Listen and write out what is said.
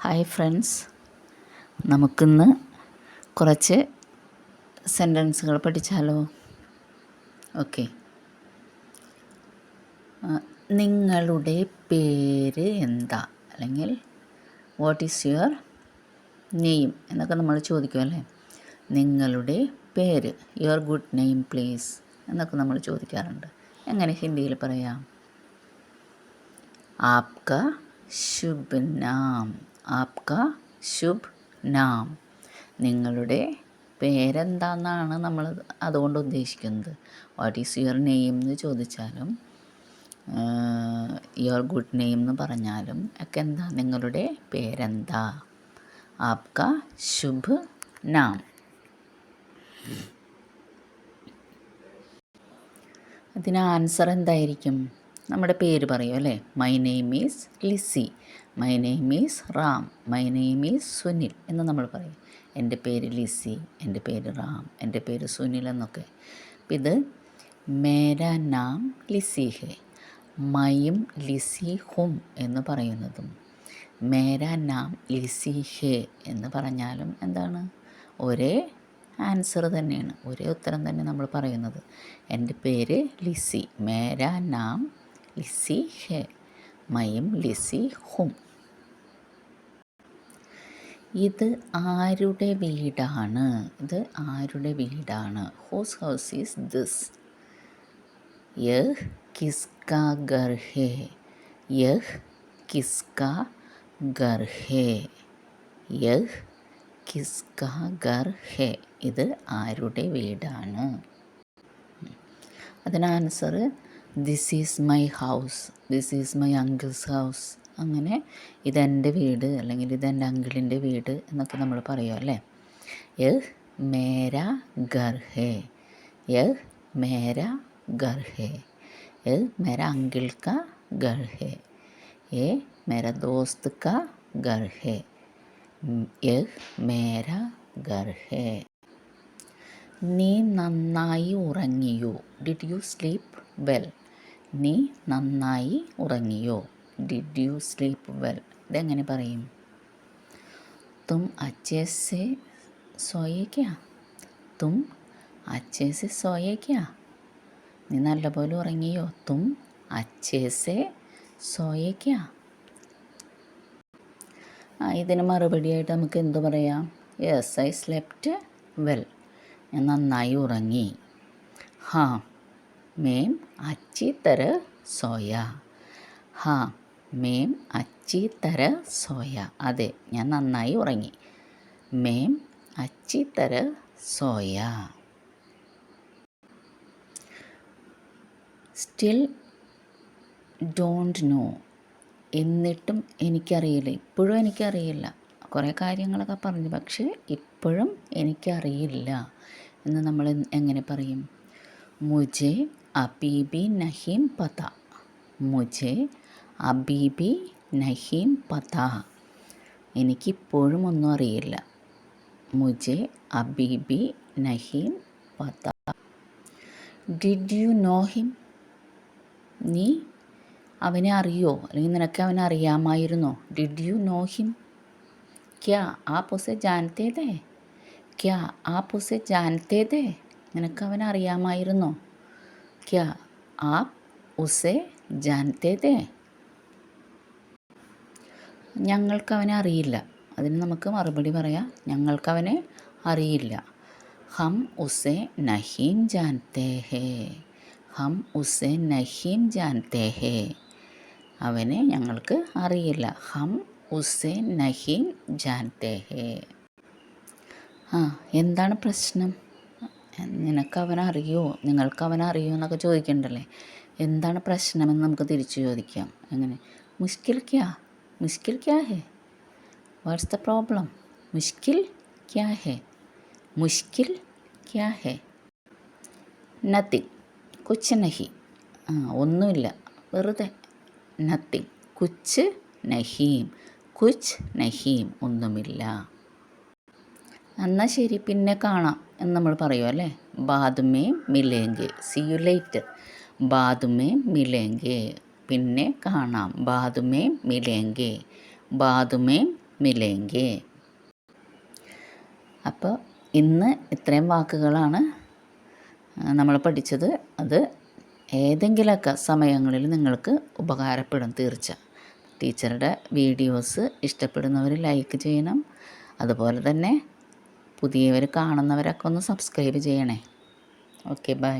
Hi friends. നമുക്കിന്ന് കുറച്ച് സെന്റൻസുകൾ പഠിച്ചാലോ? Okay. നിങ്ങളുടെ പേര് എന്താ? അല്ലെങ്കിൽ വാട്ട് ഈസ് യുവർ നെയിം എന്നൊക്കെ നമ്മൾ ചോദിക്കും അല്ലേ? നിങ്ങളുടെ പേര് യുവർ ഗുഡ് നെയിം പ്ലീസ് എന്നൊക്കെ നമ്മൾ ചോദിക്കാറുണ്ട്. എങ്ങനെ ഹിന്ദിയിൽ പറയാം? ആപ്ക ശുഭ് നാം ആപ്ക ശുഭ് നാം നിങ്ങളുടെ പേരെന്താണെന്നാണ് നമ്മൾ അതുകൊണ്ട് ഉദ്ദേശിക്കുന്നത്? വാട്ട് ഈസ് യുവർ നെയിം എന്ന് ചോദിച്ചാലും യുവർ ഗുഡ് നെയിം എന്ന് പറഞ്ഞാലും ഒക്കെ എന്താ? നിങ്ങളുടെ പേരെന്താ? ആപ്ക ശുഭ് നാം അതിന് ആൻസർ എന്തായിരിക്കും? നമ്മുടെ പേര് പറയും അല്ലേ? My name is Lissy my name is Ram my name is Sunil എന്ന് നമ്മൾ പറയും. എന്റെ പേര് ലിസി എന്റെ പേര് റാം എന്റെ പേര് സുനിൽ എന്നൊക്കെ. ഇത് മേര നാം ലിസി ഹെ മയും ലിസി ഹും എന്ന് പറയുന്നതും. മേര നാം ലിസി ഹെ എന്ന് പറഞ്ഞാലും എന്താണ്? ഒരേ ആൻസർ തന്നെയാണ്. ഒരേ ഉത്തരം തന്നെ നമ്മൾ പറയുന്നത്. എന്റെ പേര് ലിസി മേര നാം ലിസി ഹെ മയും ലിസി ഹും ഇത് ആരുടെ വീടാണ്? ഇത് ആരുടെ വീടാണ്? ഹൂസ് ഹൗസ് ഈസ് ദിസ് യഹ് കിസ്കാ ഗർഹേ. യഹ് കിസ്കാ ഗർഹേ. യഹ് കിസ്കാ ഗർഹേ. ഇത് ആരുടെ വീടാണ്? അതിന് answer this is my house this is my uncle's house അങ്ങനെ ഇതെൻ്റെ വീട് അല്ലെങ്കിൽ ഇതെൻ്റെ അങ്കിളിൻ്റെ വീട് എന്നൊക്കെ നമ്മൾ പറയും അല്ലേ യഹ് മേര ഗർ ഹേ യഹ് മേര ഗർ ഹേ യഹ് മേര അങ്കിൾ കാ ഗർ ഹേ ये मेरा दोस्त का घर है यह मेरा घर है നീ നന്നായി ഉറങ്ങിയോ ഡിഡ് യു സ്ലീപ്പ് വെൽ നീ നന്നായി ഉറങ്ങിയോ? ഡിഡ് യു സ്ലീപ്പ് വെൽ ഇതെങ്ങനെ പറയും? തും അച്ചേസെ സെ തും അച്ചേസെ സെ നീ നല്ലപോലെ ഉറങ്ങിയോ? തും അച്ചേസെ സെ സോയേ ക്യാ? ഇതിന് മറുപടിയായിട്ട് നമുക്ക് എന്ത് പറയാം? യെസ് ഐ സ്ലെപ്റ്റ് വെൽ ഞാൻ നന്നായി ഉറങ്ങി. ഹാ മേം અચ્છી તરહ સોયા હા മേം അച്ചി തര സോയ. അതെ ഞാൻ നന്നായി ഉറങ്ങി. മേം അച്ചി തര സോയ. സ്റ്റിൽ ഡോണ്ട് നോ എന്നിട്ടും എനിക്കറിയില്ല. ഇപ്പോഴും എനിക്കറിയില്ല. കുറേ കാര്യങ്ങളൊക്കെ പറഞ്ഞു. പക്ഷേ ഇപ്പോഴും എനിക്കറിയില്ല. എന്ന് നമ്മൾ എങ്ങനെ പറയും? മുജെ അബീബി नहीं पता മുജെ അബീബി നഹീം പത. എനിക്കിപ്പോഴും ഒന്നും അറിയില്ല. മുജെ അബീബി നഹീം പത. ഡിഡ് യു നോ ഹിം നീ അവനെ അറിയോ? അല്ലെങ്കിൽ നിനക്ക് അവനെ അറിയാമായിരുന്നോ? ഡിഡ് യു നോ ഹിം ക്യാ ആപ്പ് ഉസെ ജാനത്തേതേ? ക്യാ ആപ്പ് ഉസെ ജാനത്തേതേ? നിനക്ക് അവനെ അറിയാമായിരുന്നോ? ക്യാ आप उसे ജാനത്തെ ഞങ്ങൾക്കവനെ അറിയില്ല. അതിന് നമുക്ക് മറുപടി പറയാം. ഞങ്ങൾക്കവനെ അറിയില്ല. ഹം ഉസെ നഹീം ജാനത്തെ ഹേ. ഹം ഉസെ നഹീം ജാനത്തെ ഹേ. അവനെ ഞങ്ങൾക്ക് അറിയില്ല. ഹം ഉസെ നഹീം ജാനത്തെ ഹേ. ആ എന്താണ് പ്രശ്നം? നിനക്ക് അവനറിയോ നിങ്ങൾക്ക് അവനറിയോ എന്നൊക്കെ ചോദിക്കണ്ടല്ലേ? എന്താണ് പ്രശ്നമെന്ന് നമുക്ക് തിരിച്ചു ചോദിക്കാം. അങ്ങനെ. മുഷ്കിൽ ക്യാ? മുഷ്കിൽ ക്യാ ഹേ? വാട്ട്സ് ദ പ്രോബ്ലം മുഷ്കിൽ ക്യാ ഹേ? മുഷ്കിൽ ക്യാ ഹേ? നത്തിങ് കുച്ച് നഹി. ആ ഒന്നുമില്ല. വെറുതെ. നത്തിങ് കുച്ച് നഹീം. കുച്ച് നഹീം. ഒന്നുമില്ല. എന്നാൽ ശരി പിന്നെ കാണാം. എന്ന് നമ്മൾ പറയും അല്ലേ? ബാദുമേ മിലേങ്കെ. സി യു ലേറ്റ് ബാദുമേ മിലേങ്കെ. പിന്നെ കാണാം. ബാദുമേ മിലേങ്കെ. ബാദുമേ മിലേങ്കെ. അപ്പോൾ ഇന്ന് ഇത്രയും വാക്കുകളാണ് നമ്മൾ പഠിച്ചത്. അത് ഏതെങ്കിലുമൊക്കെ സമയങ്ങളിൽ നിങ്ങൾക്ക് ഉപകാരപ്പെടും തീർച്ച. ടീച്ചറുടെ വീഡിയോസ് ഇഷ്ടപ്പെടുന്നവർ ലൈക്ക് ചെയ്യണം. അതുപോലെ തന്നെ പുതിയവർ കാണുന്നവരൊക്കെ ഒന്ന് സബ്സ്ക്രൈബ് ചെയ്യണേ. Okay bye